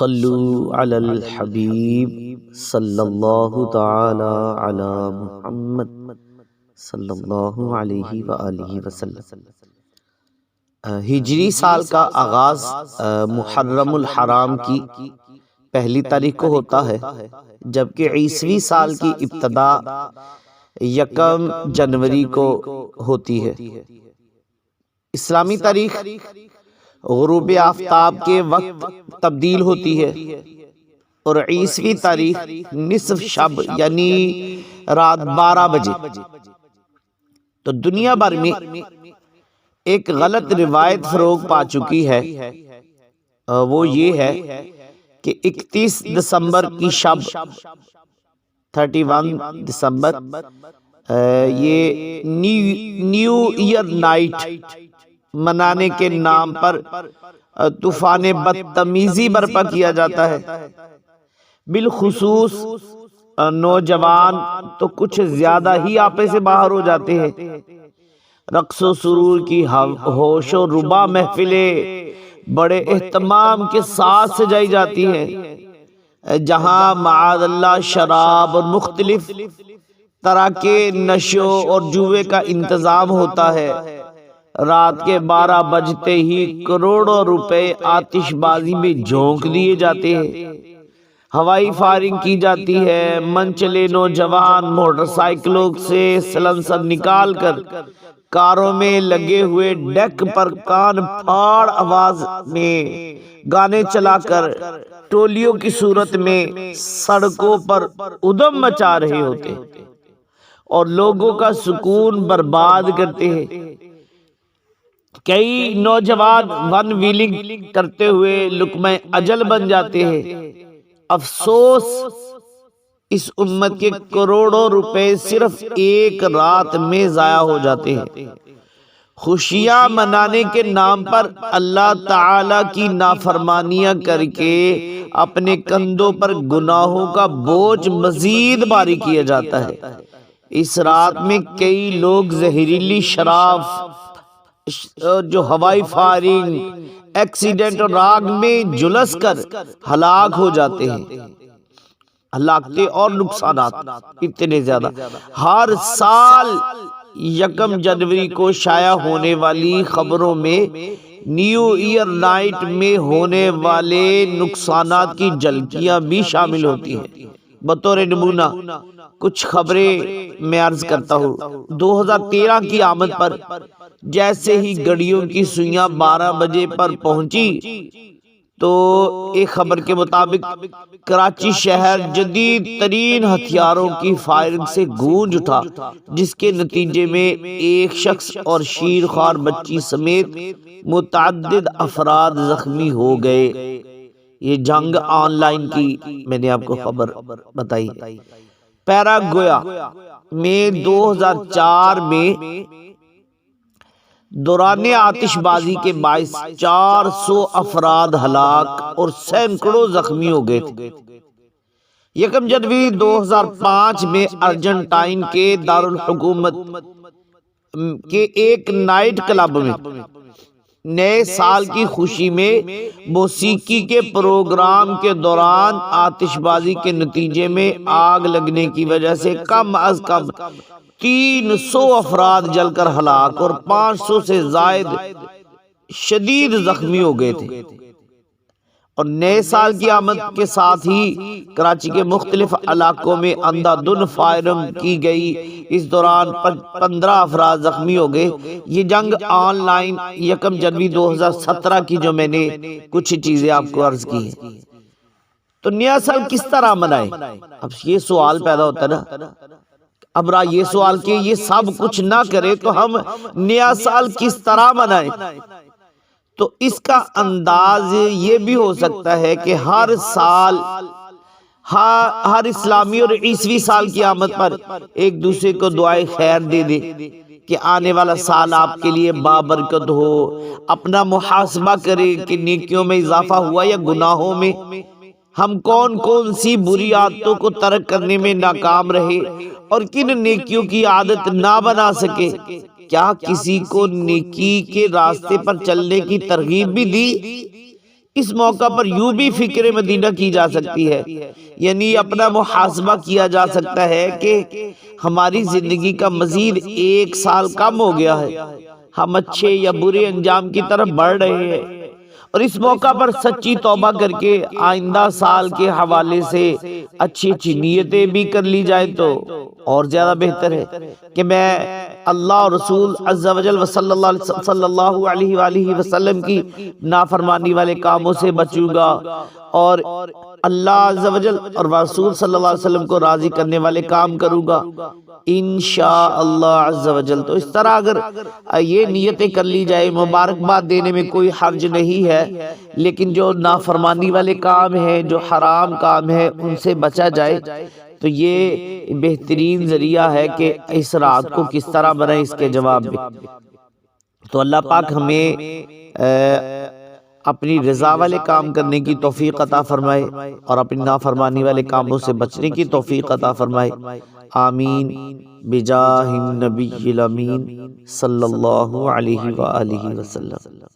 صلو علی الحبیب صلی اللہ تعالی علی محمد صلی اللہ علیہ وآلہ وسلم ہجری سال کا آغاز محرم الحرام کی پہلی تاریخ کو ہوتا ہے، جبکہ عیسوی سال کی ابتدا یکم جنوری کو ہوتی ہے۔ اسلامی تاریخ غروب آفتاب کے وقت تبدیل ہوتی ہے اور عیسوی تاریخ نصف شب یعنی رات بارہ بجے۔ تو دنیا بھر میں ایک غلط روایت فروغ پا چکی ہے۔ وہ یہ ہے کہ اکتیس دسمبر کی شب، تھرٹی ون دسمبر، یہ نیو ایئر نائٹ منانے کے نام پر طوفان بدتمیزی برپا کیا جاتا ہے۔ بالخصوص نوجوان تو کچھ زیادہ ہی آپے سے باہر ہو جاتے ہیں۔ رقص و سرور کی ہوش و ربا محفلیں بڑے اہتمام کے ساتھ سجائی جاتی ہیں۔ جہاں معاذ اللہ شراب اور مختلف طرح کے نشو اور جوے کا انتظام ہوتا ہے۔ رات کے بارہ بجتے ہی کروڑوں روپے آتش بازی میں جھونک دیے جاتے ہیں۔ ہوائی فائرنگ کی جاتی ہے۔ منچلے نوجوان موٹر سائیکلوں سے سلنسر نکال کر کاروں میں لگے ہوئے ڈیک پر کان پھاڑ آواز میں گانے چلا کر ٹولیوں کی صورت میں سڑکوں پر ادم مچا رہے ہوتے اور لوگوں کا سکون برباد کرتے ہیں۔ کئی نوجوان ون ویلنگ کرتے ہوئے لکمہ اجل بن جاتے ہیں۔ افسوس، اس امت کے کروڑوں روپے صرف ایک رات میں ضائع ہو جاتے ہیں۔ خوشیاں منانے کے نام پر اللہ تعالی کی نافرمانیاں کر کے اپنے کندھوں پر گناہوں کا بوجھ مزید باری کیا جاتا ہے۔ اس رات میں کئی لوگ زہریلی شراب جو ہوائی فائرنگ ایکسیڈنٹ اور راگ میں جلس کر ہلاک ہو جاتے ہیں۔ ہلاکتے اور نقصانات اتنے زیادہ۔ ہر سال یکم جنوری کو شائع ہونے والی خبروں میں نیو ایئر نائٹ میں ہونے والے نقصانات کی جلکیاں بھی شامل ہوتی ہیں۔ بطور نمونہ، کچھ خبریں میں عرض کرتا ہوں۔ دو ہزار تیرہ کی آمد پر جیسے ہی گڑیوں کی سوئیاں بارہ بجے پر پہنچی تو ایک خبر کے مطابق کراچی شہر جدید ترین ہتھیاروں کی فائرنگ سے گونج اٹھا جس کے نتیجے میں ایک شخص اور شیر خوار بچی سمیت متعدد افراد زخمی ہو گئے۔ یہ جنگ آن لائن کی میں نے آپ کو خبر بتائی۔ پیرا گویا میں دو ہزار چار میں دوران آتش بازی کے باعث چار سو افراد ہلاک اور سینکڑوں زخمی ہو گئے تھے۔ یکم جنوری دو ہزار پانچ میں ارجنٹائن کے دارالحکومت کے ایک نائٹ کلب میں نئے سال کی خوشی میں موسیقی کے پروگرام کے دوران آتش بازی کے نتیجے میں آگ لگنے کی وجہ سے کم از کم تین سو افراد جل کر ہلاک اور پانچ سو سے زائد شدید زخمی ہو گئے تھے۔ اور نئے سال کی آمد کے ساتھ ہی کراچی کے مختلف علاقوں میں اندھا دن فائرنگ کی گئی۔ اس دوران پندرہ افراد زخمی ہو گئے۔ یہ جنگ آن لائن یکم جنوری دو ہزار سترہ کی جو میں نے کچھ چیزیں آپ کو عرض کی ہیں۔ تو نیا سال کس طرح منائے اب یہ سوال پیدا ہوتا ہے نا۔ اب یہ سوال کہ یہ سب کچھ نہ کرے تو ہم نیا سال کس طرح منائیں؟ تو اس کا انداز یہ بھی ہو سکتا ہے کہ ہر سال ہر اسلامی اور عیسوی سال کی آمد پر ایک دوسرے کو دعائیں خیر دے دے کہ آنے والا سال آپ کے لیے بابرکت ہو، اپنا محاسبہ کرے کہ نیکیوں میں اضافہ ہوا یا گناہوں میں۔ ہم کون کون سی بری عادتوں کو ترک کرنے میں ناکام رہے اور کن نیکیوں کی عادت نہ بنا سکے؟ کیا کسی کو نیکی کے راستے پر چلنے کی ترغیب بھی دی؟ اس موقع پر یوں بھی فکر مدینہ کی جا سکتی ہے۔ یعنی اپنا محاسبہ کیا جا سکتا ہے کہ ہماری زندگی کا مزید ایک سال کم ہو گیا ہے۔ ہم اچھے یا برے انجام کی طرف بڑھ رہے ہیں۔ اور اس موقع پر سچی توبہ کر کے آئندہ سال کے حوالے سے اچھی اچھی نیتیں بھی کر لی جائے تو اور زیادہ بہتر ہے کہ میں اللہ اور رسول عز و جل صلی اللہ صلی اللہ علیہ وآلہ وسلم کی نافرمانی والے کاموں سے بچوں گا۔ اور اللہ عز و جل اور رسول صلی اللہ علیہ وسلم کو راضی کرنے والے کام کروں گا۔ انشاءاللہ عز و جل تو اس طرح اگر یہ نیتیں کر لی جائے مبارکباد دینے میں کوئی حرج نہیں ہے، لیکن جو نافرمانی والے کام ہیں، جو حرام کام ہے ان سے بچا جائے۔ تو یہ بہترین ذریعہ ہے کہ اس رات کو کس طرح بنائے اس کے جواب میں۔ تو اللہ پاک ہمیں اپنی رضا والے کام کرنے کی توفیق عطا فرمائے اور اپنی نافرمانی والے کاموں سے بچنے کی توفیق عطا فرمائے۔ آمین۔ بجاہ النبی الامین صلی اللہ علیہ وآلہ وسلم۔